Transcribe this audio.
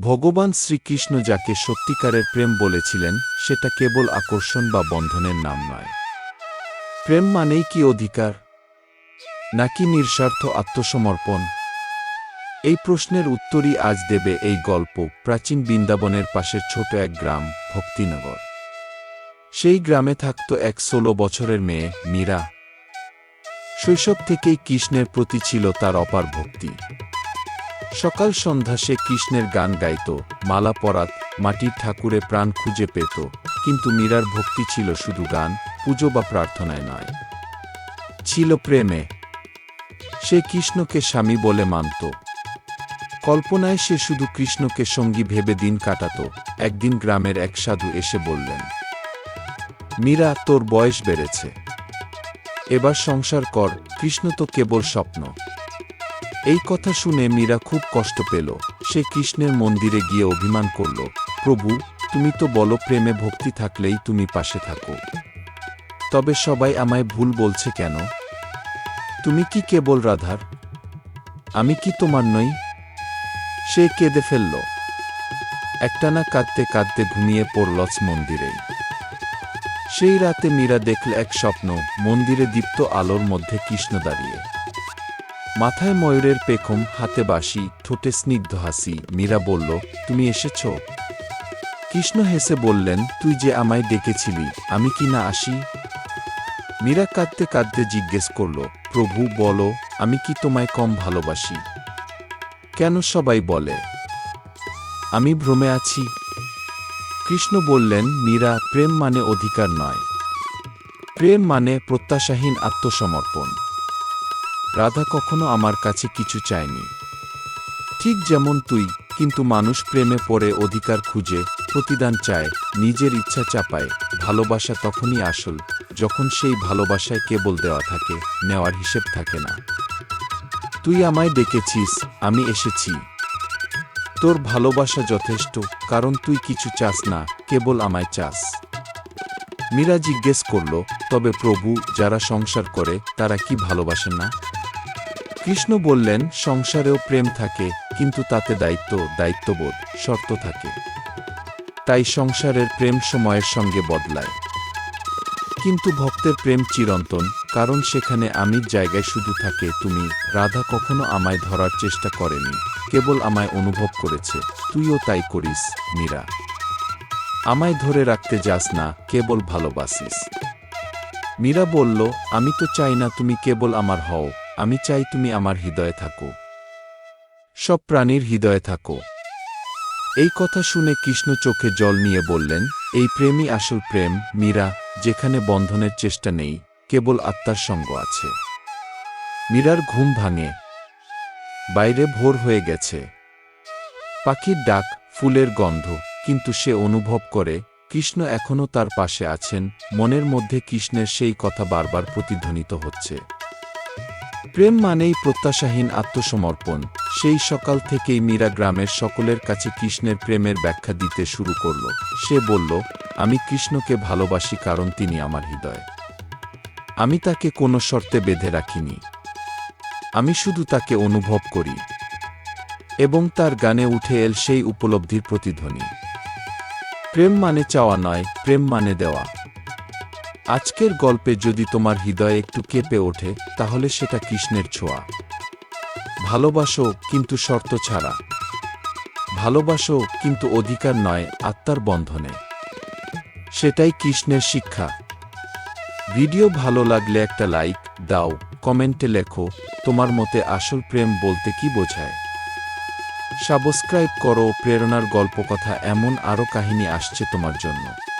ভগবান শ্রীকৃষ্ণ যাকে সত্যিকারের প্রেম বলেছিলেন, সেটা কেবল আকর্ষণ বা বন্ধনের নাম নয়। প্রেম মানেই কি অধিকার? নাকি নিঃস্বার্থ আত্মসমর্পণ? এই প্রশ্নের উত্তরই আজ দেবে এই গল্প প্রাচীন বৃন্দাবনের পাশের ছোট এক গ্রাম, ভক্তিনগর। সেই গ্রামে থাকত এক ষোলো বছরের মেয়ে, মীরা। শৈশব থেকেই কৃষ্ণের প্রতি ছিল তার অপার ভক্তি। সকাল সন্ধ্যা সে কৃষ্ণের গান গাইত, মালা পরাত, মাটির ঠাকুরে প্রাণ খুঁজে পেত, কিন্তু মীরার ভক্তি ছিল শুধু গান, পুজো বা প্রার্থনায় নয়। ছিল প্রেমে। সে কৃষ্ণকে স্বামী বলে মানত। কল্পনায় সে শুধু কৃষ্ণকে সঙ্গী ভেবে দিন কাটাত, একদিন গ্রামের এক সাধু এসে বললেন, মীরা, তোর বয়স বেড়েছে। এবার সংসার কর, কৃষ্ণ তো কেবল স্বপ্ন। এই কথা শুনে মীরা খুব কষ্ট পেল। সে কৃষ্ণের মন্দিরে গিয়ে অভিমান করল, প্রভু, তুমি তো বলো প্রেমে ভক্তি থাকলেই তুমি পাশে থাকো। তবে সবাই আমায় ভুল বলছে কেন? তুমি কি কেবল রাধার? আমি কি তোমার নই? সে কেঁদে ফেলল। একটানা কাঁদতে কাঁদতে ঘুমিয়ে পড়লস মন্দিরে। সেই রাতে মীরা দেখল এক স্বপ্ন, মন্দিরে দীপ্ত আলোর মধ্যে কৃষ্ণ দাঁড়িয়ে। মাথায় ময়ূরের পেখম, হাতে বাসি ঠোঁটে স্নিগ্ধ হাসি। মীরা বলল, তুমি এসেছ? কৃষ্ণ হেসে বললেন, তুই যে আমায় ডেকেছিলি, আমি কি না আসি? মীরা কাঁদতে কাঁদতে জিজ্ঞেস করল, প্রভু, বলো, আমি কি তোমায় কম ভালোবাসি? কেন সবাই বলে, আমি ভ্রমে আছি। কৃষ্ণ বললেন, মীরা, প্রেম মানে অধিকার নয়। প্রেম মানে প্রত্যাশাহীন আত্মসমর্পণ। রাধা কখনো আমার কাছে কিছু চায়নি। ঠিক যেমন তুই, কিন্তু মানুষ প্রেমে পড়ে অধিকার খুঁজে, প্রতিদান চায়, নিজের ইচ্ছা চাপায়, ভালোবাসা তখনই আসল, যখন সেই ভালোবাসায় কেবল দেওয়া থাকে, নেওয়ার হিসেব থাকে না। তুই আমায় ডেকেছিস, আমি এসেছি। তোর ভালোবাসা যথেষ্ট, কারণ তুই কিছু চাস না, কেবল আমায় চাস। মীরা জিজ্ঞেস করল, তবে প্রভু, যারা সংসার করে, তারা কি ভালোবাসেন না? কৃষ্ণ বললেন, সংসারেও প্রেম থাকে, কিন্তু তাতে দায়িত্ব, দায়িত্ববোধ, শর্ত থাকে। তাই সংসারের প্রেম সময়ের সঙ্গে বদলায়। কিন্তু ভক্তের প্রেম চিরন্তন, কারণ সেখানে আমির জায়গায় শুধু থাকে, তুমি, রাধা কখনো আমায় ধরার চেষ্টা করেনি, কেবল আমায় অনুভব করেছে, তুইও তাই করিস, মীরা। আমায় ধরে রাখতে যাস না, কেবল ভালোবাসিস। মীরা বলল, আমি তো চাই না তুমি কেবল আমার হও আমি চাই তুমি আমার হৃদয়ে থাকো। সব প্রাণীর হৃদয়ে থাকো। এই কথা শুনে কৃষ্ণ চোখে জল নিয়ে বললেন, এই প্রেমই আসল প্রেম, মীরা, যেখানে বন্ধনের চেষ্টা নেই, কেবল আত্মার সঙ্গ আছে। মীরার ঘুম ভাঙে। বাইরে ভোর হয়ে গেছে। পাখির ডাক, ফুলের গন্ধ, কিন্তু সে অনুভব করে, কৃষ্ণ এখনও তার পাশে আছেন, মনের মধ্যে কৃষ্ণের সেই কথা বারবার প্রতিধ্বনিত হচ্ছে। প্রেম মানেই প্রত্যাশাহীন আত্মসমর্পণ। সেই সকাল থেকেই মীরা গ্রামের সকলের কাছে কৃষ্ণের প্রেমের ব্যাখ্যা দিতে শুরু করল। সে বলল, আমি কৃষ্ণকে ভালোবাসি কারণ তিনি আমার হৃদয়। আমি তাকে কোনো শর্তে বেঁধে রাখিনি। আমি শুধু তাকে অনুভব করি। এবং তার গানে উঠে এল সেই উপলব্ধির প্রতিধ্বনি। প্রেম মানে চাওয়া নয়, প্রেম মানে দেওয়া। আজকের গল্পে যদি তোমার হৃদয়ে একটু কেঁপে ওঠে, তাহলে সেটা কৃষ্ণের ছোঁয়া। ভালোবাসো কিন্তু শর্ত ছাড়া। ভালোবাসো কিন্তু অধিকার নয়, আত্মার বন্ধনে। সেটাই কৃষ্ণের শিক্ষা। ভিডিও ভালো লাগলে একটা লাইক দাও, কমেন্টে লেখো, তোমার মতে আসল প্রেম বলতে কি বোঝায়। সাবস্ক্রাইব করো, প্রেরণার গল্পকথা এমন আরও কাহিনী আসছে তোমার জন্য।